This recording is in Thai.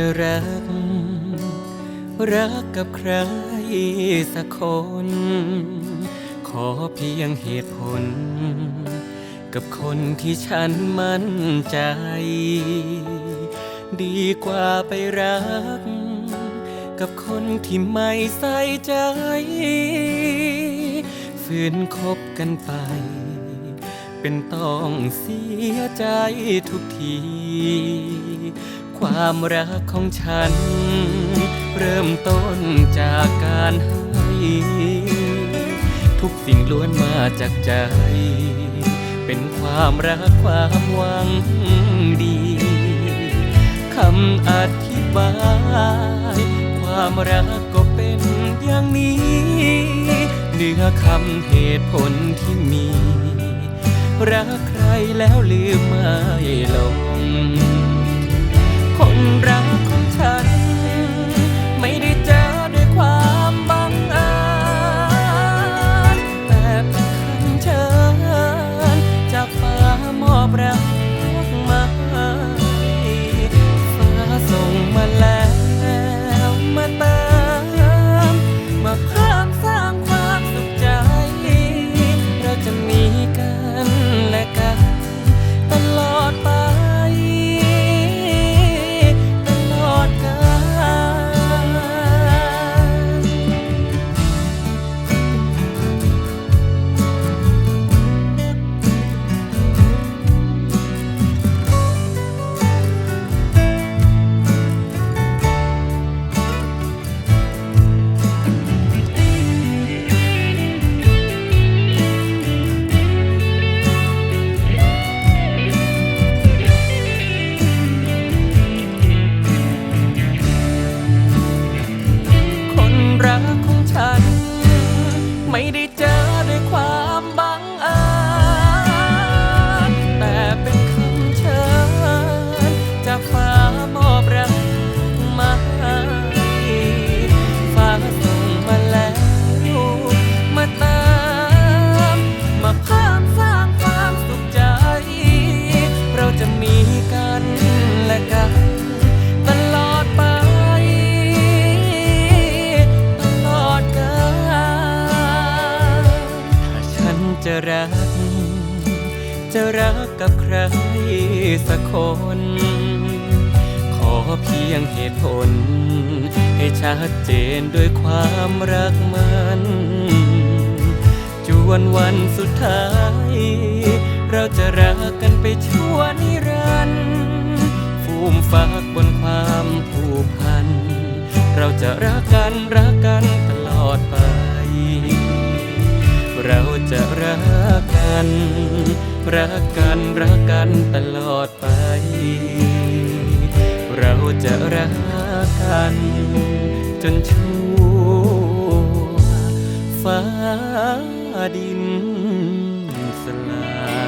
จะรัก รักกับใครสักคน ขอเพียงเหตุผล กับคนที่ฉันมั่นใจ ดีกว่าไปรัก กับคนที่ไม่ใส่ใจฝืนคบกันไป เป็นต้องเสียใจทุกที ความรักของฉัน เริ่มต้นจากการให้ ทุกสิ่งล้วนมาจากใจ เป็นความรักความหวังดีคำอธิบาย ความรักก็เป็นอย่างนี้เนื้อคำเหตุผลที่มี รักใครแล้วลืมไม่ลง รัก จะรักกับใครสักคน ขอเพียงเหตุผล ให้ชัดเจนด้วยความรักมันจวนวันสุดท้าย เราจะรักกันไปชั่วนิรันดร์ฟูมฝากบนความผูกพัน เราจะรักกันรักกันตลอดไป เราจะรักัน รักกันรักกันตลอดไป เราจะรักกัน จนชั่วฟ้าดินสลาย